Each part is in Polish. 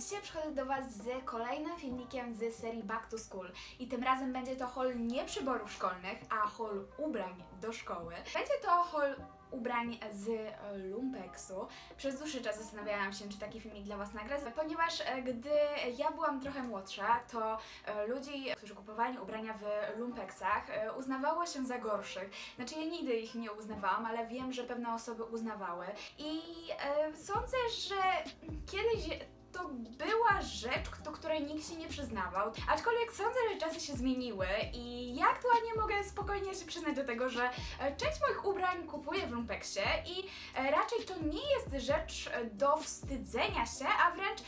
dzisiaj przychodzę do Was z kolejnym filmikiem z serii Back to School. I tym razem będzie to haul nie przyborów szkolnych, a haul ubrań do szkoły. Będzie to haul ubrań z e, Lumpeksu. Przez dłuższy czas zastanawiałam się, czy taki filmik dla Was nagrać, ponieważ e, gdy ja byłam trochę młodsza, to e, ludzi, którzy kupowali ubrania w Lumpeksach, uznawało się za gorszych. Znaczy ja nigdy ich nie uznawałam, ale wiem, że pewne osoby uznawały. I sądzę, że kiedyś to była rzecz, do której nikt się nie przyznawał. Aczkolwiek sądzę, że czasy się zmieniły i ja aktualnie mogę spokojnie się przyznać do tego, że e, część moich ubrań kupuję w Lumpeksie i e, raczej to nie jest rzecz e, do wstydzenia się, a wręcz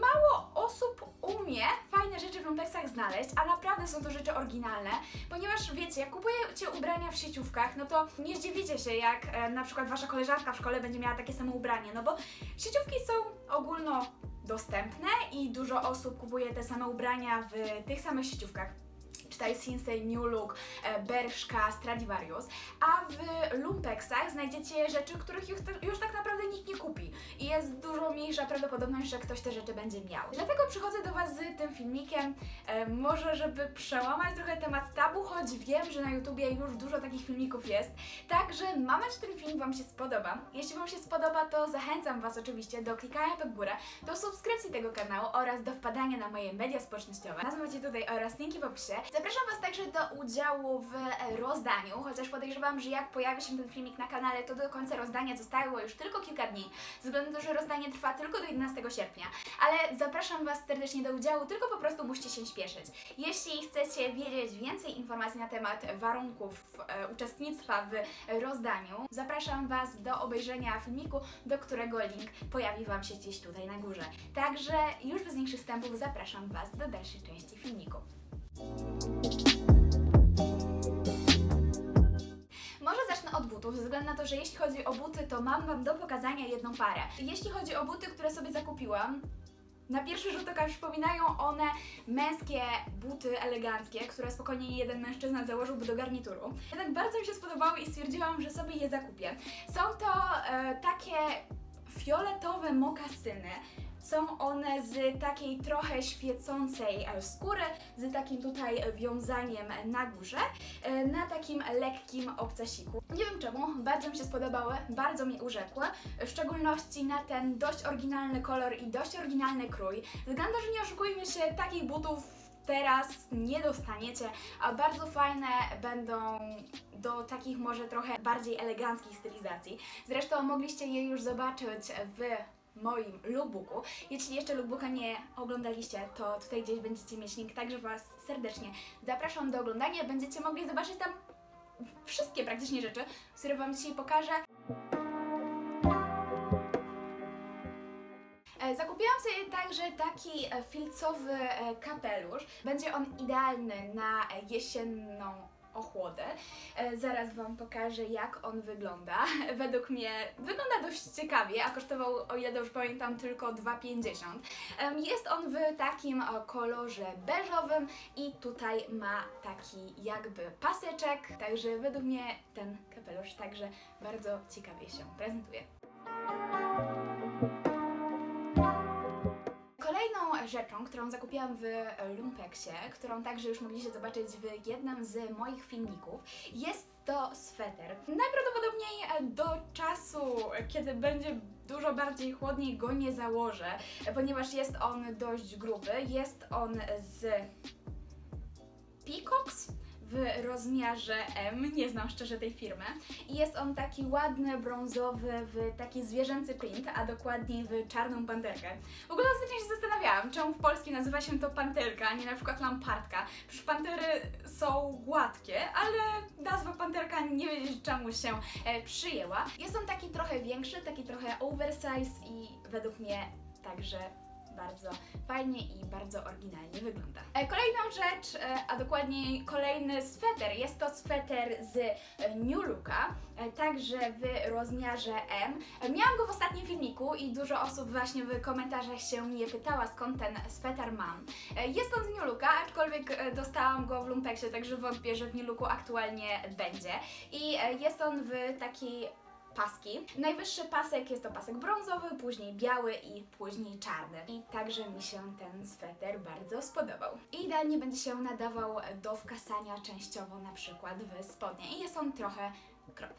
mało osób umie fajne rzeczy w Lumpeksach znaleźć, a naprawdę są to rzeczy oryginalne, ponieważ wiecie, jak kupujecie ubrania w sieciówkach, no to nie zdziwicie się, jak na przykład wasza koleżanka w szkole będzie miała takie samo ubranie, no bo sieciówki ogólno dostępne i dużo osób kupuje te same ubrania w tych samych sieciówkach. Czytaj New Look, Bershka, Stradivarius, a w Lumpeksach znajdziecie rzeczy, których już, już tak naprawdę nikt nie kupi i jest dużo mniejsza prawdopodobność, że ktoś te rzeczy będzie miał. Dlatego przychodzę do Was z tym filmikiem, e, może żeby przełamać trochę temat tabu, choć wiem, że na YouTubie już dużo takich filmików jest, także mam nadzieję, że ten film Wam się spodoba. Jeśli Wam się spodoba, to zachęcam Was oczywiście do klikania pod górę, do subskrypcji tego kanału oraz do wpadania na moje media społecznościowe. Nazwę macie tutaj oraz linki w opisie. Zapraszam Was także do udziału w e, rozdaniu, chociaż podejrzewam, że jak pojawi się ten filmik na kanale, to do końca rozdania zostało już tylko kilka dni, ze względu na to, że rozdanie trwa tylko do 11 sierpnia. Ale zapraszam Was serdecznie do udziału, tylko po prostu musicie się śpieszyć. Jeśli chcecie wiedzieć więcej informacji na temat warunków e, uczestnictwa w rozdaniu, zapraszam Was do obejrzenia filmiku, do którego link pojawi Wam się gdzieś tutaj na górze. Także już bez większych wstępów zapraszam Was do dalszej części filmiku. Od butów, ze względu na to, że jeśli chodzi o buty, to mam Wam do pokazania jedną parę. Jeśli chodzi o buty, które sobie zakupiłam, na pierwszy rzut oka przypominają one męskie buty eleganckie, które spokojnie jeden mężczyzna założyłby do garnituru. Jednak bardzo mi się spodobały i stwierdziłam, że sobie je zakupię. Są to e, takie fioletowe mokasyny. Są one z takiej trochę świecącej e, skóry, z takim tutaj wiązaniem na górze, e, na takim lekkim obcasiku. Nie wiem czemu, bardzo mi się spodobały, bardzo mi urzekły, w szczególności na ten dość oryginalny kolor i dość oryginalny krój. Wygląda, że nie oszukujmy się, takich butów teraz nie dostaniecie, a bardzo fajne będą do takich może trochę bardziej eleganckich stylizacji. Zresztą mogliście je już zobaczyć w moim lookbooku. Jeśli jeszcze lookbooka nie oglądaliście, to tutaj gdzieś będziecie mieć link, także Was serdecznie zapraszam do oglądania. Będziecie mogli zobaczyć tam wszystkie praktycznie rzeczy, które Wam dzisiaj pokażę. E, Zakupiłam sobie także taki e, filcowy e, kapelusz. Będzie on idealny na jesienną ochłodę. E, Zaraz Wam pokażę, jak on wygląda. Według mnie wygląda dość ciekawie, a kosztował, o ile dobrze pamiętam, tylko 2,50. Em, Jest on w takim kolorze beżowym i tutaj ma taki jakby paseczek, także według mnie ten kapelusz także bardzo ciekawie się prezentuje. Rzeczą, którą zakupiłam w Lumpeksie, którą także już mogliście zobaczyć w jednym z moich filmików, jest to sweter. Najprawdopodobniej e, do czasu, kiedy będzie dużo bardziej chłodniej, go nie założę, e, ponieważ jest on dość gruby. Jest on z Peacocks w rozmiarze M, nie znam szczerze tej firmy. I jest on taki ładny, brązowy, w taki zwierzęcy print, a dokładniej w czarną panterkę. W ogóle ostatnio się zastanawiałam, czemu w polskim nazywa się to panterka, a nie na przykład lampartka. Przecież pantery są gładkie, ale nazwa panterka nie wiedzieć czemu się e, przyjęła. Jest on taki trochę większy, taki trochę oversize i według mnie także bardzo fajnie i bardzo oryginalnie wygląda. E, Kolejną rzecz, e, a dokładniej kolejny sweter, jest to sweter z e, New Looka, także w rozmiarze M. Miałam go w ostatnim filmiku i dużo osób właśnie w komentarzach się mnie pytała skąd ten sweter mam. Jest on z New Looka, aczkolwiek dostałam go w Lumpeksie, także wątpię, że w New Looku aktualnie będzie. I jest on w takiej paski. Najwyższy pasek jest to pasek brązowy, później biały i później czarny. I także mi się ten sweter bardzo spodobał. I idealnie będzie się nadawał do wkasania częściowo na przykład w spodnie. I jest on trochę krop.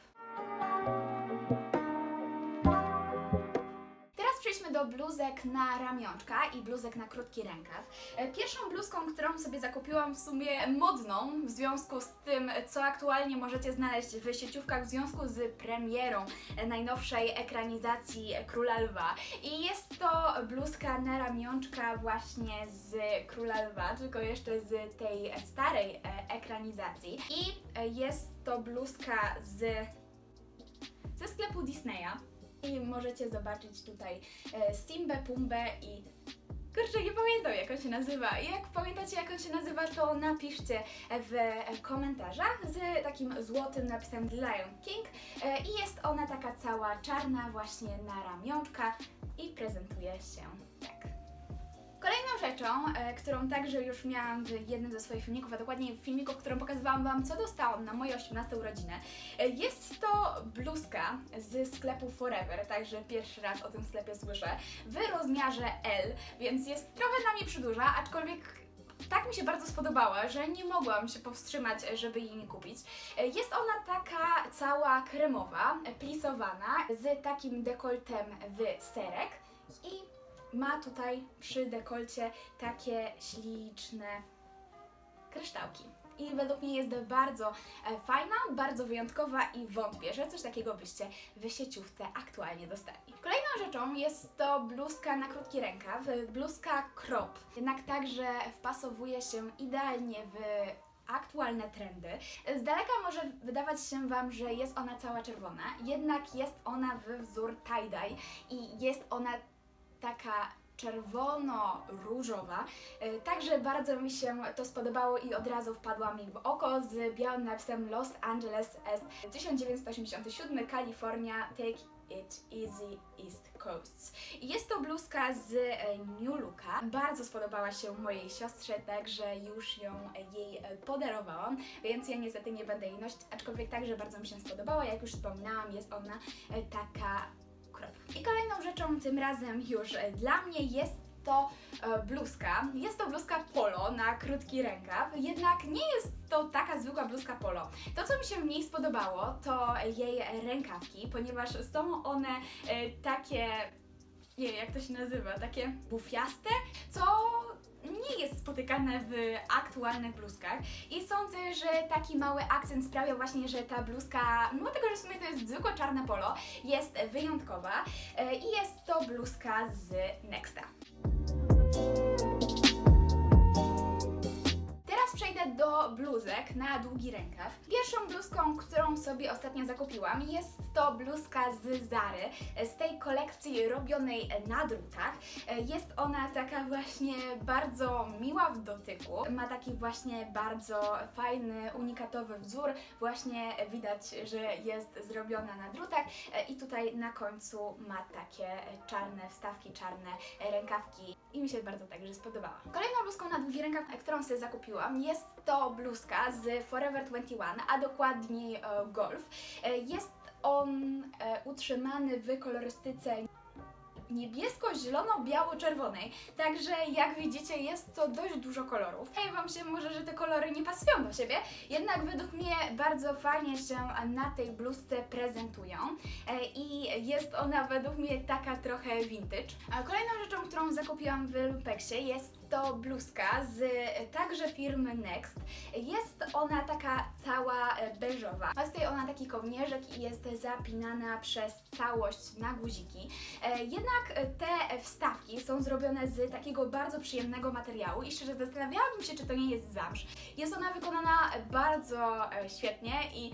Przejdźmy do bluzek na ramionczka i bluzek na krótki rękaw. E, Pierwszą bluzką, którą sobie zakupiłam w sumie modną w związku z tym, co aktualnie możecie znaleźć w sieciówkach w związku z premierą e, najnowszej ekranizacji Króla Lwa. I jest to bluzka na ramionczka właśnie z Króla Lwa, tylko jeszcze z tej starej e, ekranizacji. I jest to bluzka z ze sklepu Disneya. I możecie zobaczyć tutaj e, Simbę, Pumbę i... Kurczę, nie pamiętam jak on się nazywa. Jak pamiętacie jak on się nazywa, to napiszcie w komentarzach z takim złotym napisem Lion King. E, I jest ona taka cała czarna właśnie na ramionczka i prezentuje się tak. Kolejną rzeczą, e, którą także już miałam w jednym ze swoich filmików, a dokładnie w filmiku, w którym pokazywałam Wam, co dostałam na moje 18 urodziny, e, jest to bluzka z sklepu Forever, także pierwszy raz o tym sklepie słyszę, w rozmiarze L, więc jest trochę na mnie przyduża, aczkolwiek tak mi się bardzo spodobała, że nie mogłam się powstrzymać, żeby jej nie kupić. E, Jest ona taka cała kremowa, e, plisowana, z takim dekoltem w serek i ma tutaj przy dekolcie takie śliczne kryształki. I według mnie jest bardzo e, fajna, bardzo wyjątkowa i wątpię, że coś takiego byście w sieciówce aktualnie dostali. Kolejną rzeczą jest to bluzka na krótki rękaw, bluzka crop. Jednak także wpasowuje się idealnie w aktualne trendy. Z daleka może wydawać się Wam, że jest ona cała czerwona, jednak jest ona w wzór tie-dye i jest ona taka czerwono-różowa. E, Także bardzo mi się to spodobało i od razu wpadła mi w oko z białym napisem Los Angeles S 1987 California Take It Easy East Coast. Jest to bluzka z e, New Looka. Bardzo spodobała się mojej siostrze, także już ją jej e, podarowałam, więc ja niestety nie będę jej nosić, aczkolwiek także bardzo mi się spodobała. Jak już wspominałam, jest ona taka krop. I kolejną rzeczą tym razem już e, dla mnie jest to e, bluzka. Jest to bluzka polo na krótki rękaw, jednak nie jest to taka zwykła bluzka polo. To, co mi się w niej spodobało, to jej rękawki, ponieważ są one e, takie, nie wiem jak to się nazywa, takie bufiaste, co nie jest spotykane w aktualnych bluzkach i sądzę, że taki mały akcent sprawia właśnie, że ta bluzka, mimo tego, że w sumie to jest zwykłe czarne polo, jest wyjątkowa e, i jest to bluzka z Nexta. Do bluzek na długi rękaw. Pierwszą bluzką, którą sobie ostatnio zakupiłam, jest to bluzka z Zary, z tej kolekcji robionej na drutach. Jest ona taka właśnie bardzo miła w dotyku. Ma taki właśnie bardzo fajny, unikatowy wzór. Właśnie widać, że jest zrobiona na drutach i tutaj na końcu ma takie czarne wstawki, czarne rękawki i mi się bardzo także spodobała. Kolejną bluzką na długi rękaw, którą sobie zakupiłam, jest to bluzka z Forever 21, a dokładniej e, Golf. E, jest on e, utrzymany w kolorystyce niebiesko-zielono-biało-czerwonej. Także jak widzicie jest to dość dużo kolorów. Hej Wam się może, że te kolory nie pasują do siebie, jednak według mnie bardzo fajnie się na tej bluzce prezentują e, i jest ona według mnie taka trochę vintage. Kolejną rzeczą, którą zakupiłam w Lumpeksie jest to bluzka z e, także firmy Next. Jest ona taka cała e, beżowa. Ma tutaj ona taki kołnierzyk i jest zapinana przez całość na guziki. E, Jednak te wstawki są zrobione z takiego bardzo przyjemnego materiału i szczerze zastanawiałabym się, czy to nie jest zamsz. Jest ona wykonana bardzo świetnie i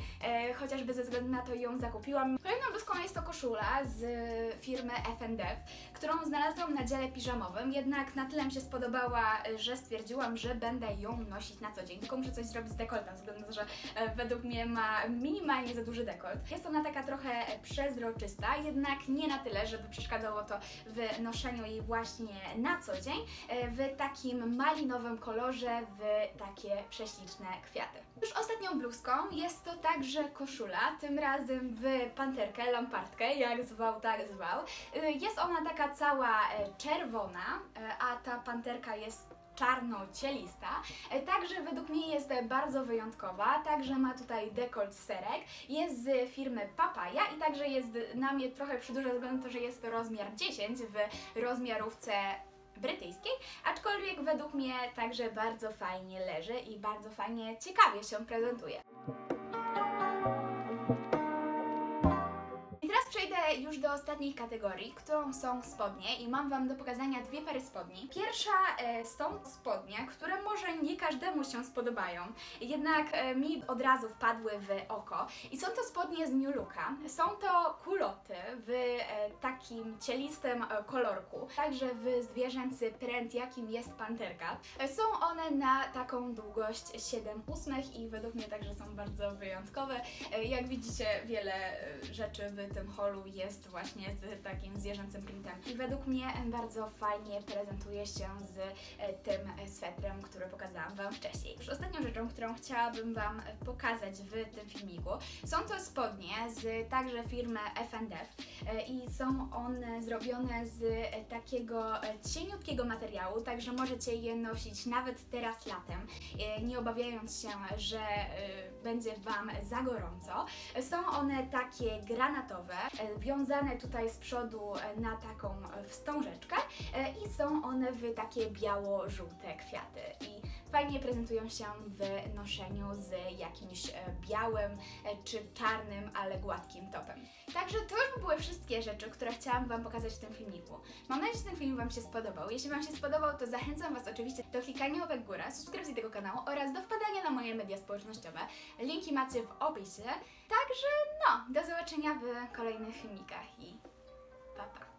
chociażby ze względu na to ją zakupiłam. Kolejną bluzką jest to koszula z firmy FNDF, którą znalazłam na dziale piżamowym, jednak na tyle mi się że stwierdziłam, że będę ją nosić na co dzień. Tylko muszę coś zrobić z dekoltem, ze względu na to, że e, według mnie ma minimalnie za duży dekolt. Jest ona taka trochę e, przezroczysta, jednak nie na tyle, żeby przeszkadzało to w noszeniu jej właśnie na co dzień, e, w takim malinowym kolorze, w takie prześliczne kwiaty. Już ostatnią bluzką jest to także koszula, tym razem w panterkę, lampartkę, jak zwał, tak zwał. Y, Jest ona taka cała e, czerwona, e, a ta panterka jest czarno-cielista. E, Także według mnie jest bardzo wyjątkowa, także ma tutaj dekolt serek, jest z firmy Papaya i także jest na mnie trochę przyduże ze względu na to, że jest to rozmiar 10 w rozmiarówce brytyjskiej, aczkolwiek według mnie także bardzo fajnie leży i bardzo fajnie, ciekawie się prezentuje. Już do ostatniej kategorii, którą są spodnie i mam Wam do pokazania dwie pary spodni. Pierwsza e, są spodnie, które może nie każdemu się spodobają, jednak e, mi od razu wpadły w oko i są to spodnie z New Looka. Są to kuloty w e, takim cielistym e, kolorku, także w zwierzęcy pręt, jakim jest panterka. E, Są one na taką długość 7 ósmych i według mnie także są bardzo wyjątkowe. E, Jak widzicie, wiele e, rzeczy w tym holu jest właśnie z takim zwierzęcym printem. I według mnie bardzo fajnie prezentuje się z e, tym swetrem, który pokazałam Wam wcześniej. Już ostatnią rzeczą, którą chciałabym Wam pokazać w tym filmiku, są to spodnie z także firmy F&F e, i są one zrobione z e, takiego cieniutkiego materiału, także możecie je nosić nawet teraz latem, nie obawiając się, że będzie Wam za gorąco. Są one takie granatowe, wiązane tutaj z przodu e, na taką e, wstążeczkę e, i są one w takie biało-żółte kwiaty. I fajnie prezentują się w noszeniu z jakimś e, białym e, czy czarnym, ale gładkim topem. Także to już były wszystkie rzeczy, które chciałam Wam pokazać w tym filmiku. Mam nadzieję, że ten film Wam się spodobał. Jeśli Wam się spodobał, to zachęcam Was oczywiście do klikania łapek w górę, subskrypcji tego kanału oraz do wpadania na moje media społecznościowe. Linki macie w opisie. Także no, do zobaczenia w kolejnych filmikach i pa pa.